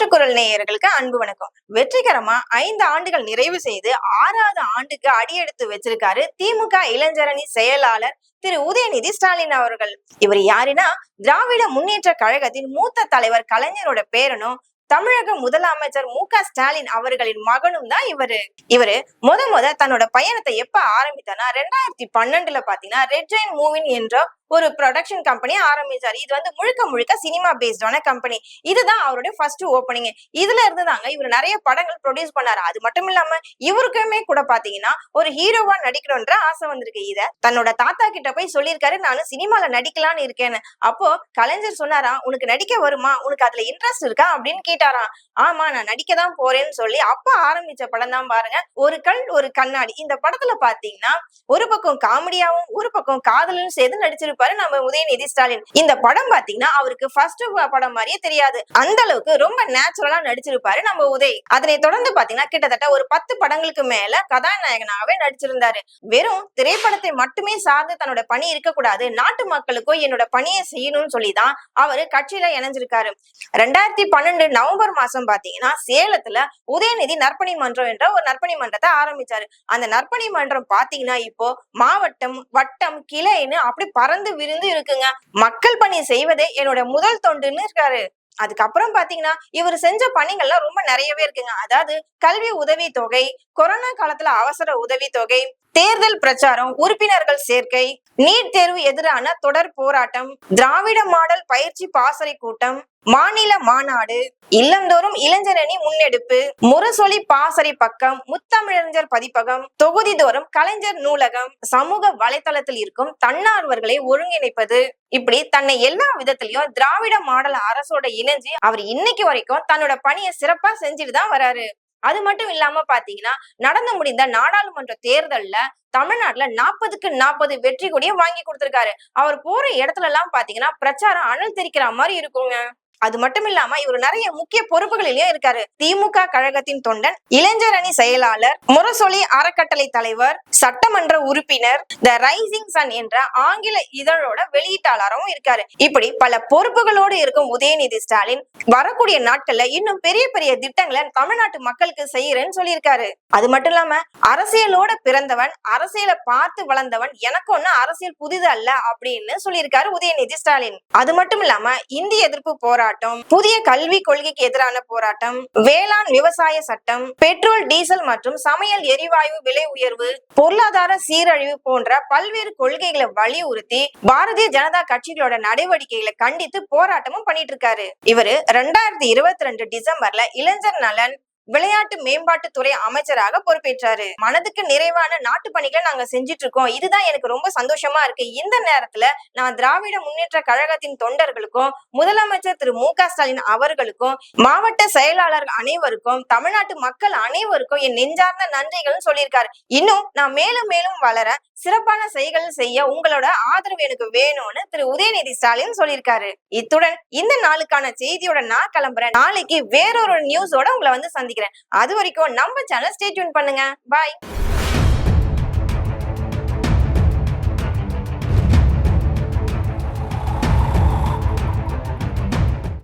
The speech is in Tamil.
மாற்றுக்குரல் நேயர்களுக்கு அன்பு வணக்கம். வெற்றிகரமா ஐந்து ஆண்டுகள் நிறைவு செய்து ஆறாவது ஆண்டுக்கு அடியெடுத்து வச்சிருக்காரு திமுக இளைஞரணி செயலாளர் திரு உதயநிதி ஸ்டாலின் அவர்கள். இவர் யாருன்னா திராவிட முன்னேற்ற கழகத்தின் மூத்த தலைவர் கலைஞரோட பேரனும் தமிழக முதலமைச்சர் மு க ஸ்டாலின் அவர்களின் மகனும் தான் இவரு. இவரு முத முத தன்னோட பயணத்தை எப்ப ஆரம்பித்தானா ரெண்டாயிரத்தி பன்னெண்டுல பாத்தீங்கன்னா ரெட் ஜெயின் மூவின் என்ற ஒரு ப்ரொடக்ஷன் கம்பெனி ஆரம்பிச்சாரு. இது வந்து முழுக்க முழுக்க சினிமா பேஸ்டான கம்பெனி இதுதான் அவருடைய ஃபர்ஸ்ட் ஓப்பனிங் இதுல இருந்து தாங்க இவர் நிறைய படங்கள் ப்ரொடியூஸ் பண்ணாரு. அது மட்டும் இல்லாம இவருக்குமே கூட பாத்தீங்கன்னா ஒரு ஹீரோவா நடிக்கணும்ன்ற ஆசை வந்திருக்கு. இத தன்னோட தாத்தா கிட்ட போய் சொல்லியிருக்காரு. நானும் சினிமால நடிக்கலாம்னு இருக்கேன்னு. அப்போ கலைஞர் சொன்னாரா உனக்கு நடிக்க வருமா? உனக்கு அதுல இன்ட்ரெஸ்ட் இருக்கா? அப்படின்னு கேட்டாராம். ஆமா நான் நடிக்க தான் போறேன்னு சொல்லி அப்ப ஆரம்பிச்ச படம் தான் பாருங்க. ஒரு கல் ஒரு கண்ணாடி. இந்த படத்துல பாத்தீங்கன்னா ஒரு பக்கம் காமெடியாவும் ஒரு பக்கம் காதலும் சேர்ந்து நடிச்சிருப்பாரு நம்ம உதயநிதி ஸ்டாலின். இந்த படம் பாத்தீங்கன்னா அவருக்கு ஃபர்ஸ்ட் படம் மாதிரியே தெரியாது. அந்த அளவுக்கு ரொம்ப நேச்சுரலா நடிச்சிருப்பாரு நம்ம உதய். அதனை தொடர்ந்து பாத்தீங்கன்னா கிட்டத்தட்ட ஒரு பத்து படங்களுக்கு மேல கதாநாயகனாவே நடிச்சிருந்தாரு. வெறும் திரைப்படத்தை மட்டுமே சார்ந்து தன்னோட பணி இருக்கக்கூடாது. நாட்டு மக்களுக்கும் என்னோட பணியை செய்யணும்னு சொல்லிதான் அவரு கட்சியில இணைஞ்சிருக்காரு. ரெண்டாயிரத்தி பன்னெண்டு நவம்பர் மாசம் பாத்தீங்கன்னா சேலத்துல உதயநிதி நற்பணி மன்றம் என்ற ஒரு நற்பணி மன்றத்தை ஆரம்பிச்சாரு. அந்த நற்பணி மன்றம் பாத்தீங்கன்னா இப்போ மாவட்டம் வட்டம் கிளைன்னு அப்படி பறந்து விருந்து இருக்குங்க. மக்கள் பணி செய்வதே என்னோட முதல் தொண்டுன்னு இருக்காரு. அதுக்கப்புறம் பாத்தீங்கன்னா இவர் செஞ்ச பணிகள்லாம் ரொம்ப நிறையவே இருக்குங்க. அதாவது கல்வி உதவி தொகை கொரோனா காலத்துல அவசர உதவி தொகை தேர்தல் பிரச்சாரம் உறுப்பினர்கள் சேர்க்கை நீட் தேர்வு எதிரான தொடர் போராட்டம் திராவிட மாடல் பயிற்சி பாசறை கூட்டம் மாநில மாநாடு இல்லந்தோறும் இளைஞரணி முன்னெடுப்பு முரசொலி பாசறை பக்கம் முத்தமிழறிஞர் பதிப்பகம் தொகுதி தோறும் கலைஞர் நூலகம் சமூக வலைதளத்தில் இருக்கும் தன்னார்வர்களை ஒருங்கிணைப்பது. இப்படி தன்னை எல்லா விதத்திலயும் திராவிட மாடல் அரசோட இணைஞ்சு அவர் இன்னைக்கு வரைக்கும் தன்னோட பணியை சிறப்பா செஞ்சுட்டு தான் வராரு. அது மட்டும் இல்லாம பாத்தீங்கன்னா நடந்து முடிந்த நாடாளுமன்ற தேர்தல்ல தமிழ்நாட்டுல நாற்பதுக்கு நாற்பது வெற்றி கொடியை வாங்கி கொடுத்திருக்காரு. அவர் போற இடத்துல எல்லாம் பாத்தீங்கன்னா பிரச்சாரம் அனல் தெரிக்கிற மாதிரி இருக்குங்க. அது மட்டும் இல்லாம இவர் நிறைய முக்கிய பொறுப்புகளிலேயும் இருக்காரு. திமுக கழகத்தின் தொண்டன் இளைஞர் அணி செயலாளர் முரசொலி அறக்கட்டளை தலைவர் சட்டமன்ற உறுப்பினர் த ரைசிங் சன் என்ற ஆங்கில இதழோட வெளியீட்டாளரும் இருக்காரு. இப்படி பல பொறுப்புகளோடு இருக்கும் உதயநிதி ஸ்டாலின் வரக்கூடிய நாட்கள்ல இன்னும் பெரிய பெரிய திட்டங்களை தமிழ்நாட்டு மக்களுக்கு செய்யறேன்னு சொல்லியிருக்காரு. அது மட்டும் இல்லாம அரசியலோட பிறந்தவன் அரசியலை பார்த்து வளர்ந்தவன் எனக்கு ஒண்ணு அரசியல் புதிது அல்ல அப்படின்னு சொல்லியிருக்காரு உதயநிதி ஸ்டாலின். அது மட்டும் இல்லாம இந்திய எதிர்ப்பு போராட்டம் புதிய கல்வி கொள்கைக்கு எதிரான போராட்டம் வேளாண் விவசாய சட்டம் பெட்ரோல் டீசல் மற்றும் சமையல் எரிவாயு விலை உயர்வு பொருளாதார சீரழிவு போன்ற பல்வேறு கொள்கைகளை வலியுறுத்தி பாரதிய ஜனதா கட்சிகளோட நடவடிக்கைகளை கண்டித்து போராட்டமும் பண்ணிட்டு இருக்காரு. இவரு ரெண்டாயிரத்தி இருபத்தி ரெண்டு டிசம்பர்ல இளைஞர் நலன் விளையாட்டு மேம்பாட்டுத்துறை அமைச்சராக பொறுப்பேற்றாரு. மனதுக்கு நிறைவான நாட்டு பணிகளை நாங்க செஞ்சிட்டு இருக்கோம் இதுதான் எனக்கு ரொம்ப சந்தோஷமா இருக்கு. இந்த நேரத்துல நான் திராவிட முன்னேற்ற கழகத்தின் தொண்டர்களுக்கும் முதலமைச்சர் திரு. மு. க. ஸ்டாலின் அவர்களுக்கும் மாவட்ட செயலாளர் அனைவருக்கும் தமிழ்நாட்டு மக்கள் அனைவருக்கும் என் நெஞ்சார்ந்த நன்றிகள் சொல்லியிருக்காரு. இன்னும் நான் மேலும் மேலும் வளர சிறப்பான செயல்கள் செய்ய உங்களோட ஆதரவு எனக்கு வேணும்னு திரு. உதயநிதி ஸ்டாலின் சொல்லியிருக்காரு. இத்துடன் இந்த நாளுக்கான செய்தியோட நான் கிளம்புறேன். நாளைக்கு வேறொரு நியூஸோட உங்களை வந்து சந்திக்கிறேன் அது வரைக்கும் நம்ம சேனல் ஸ்டே டியூன் பண்ணுங்க. பாய்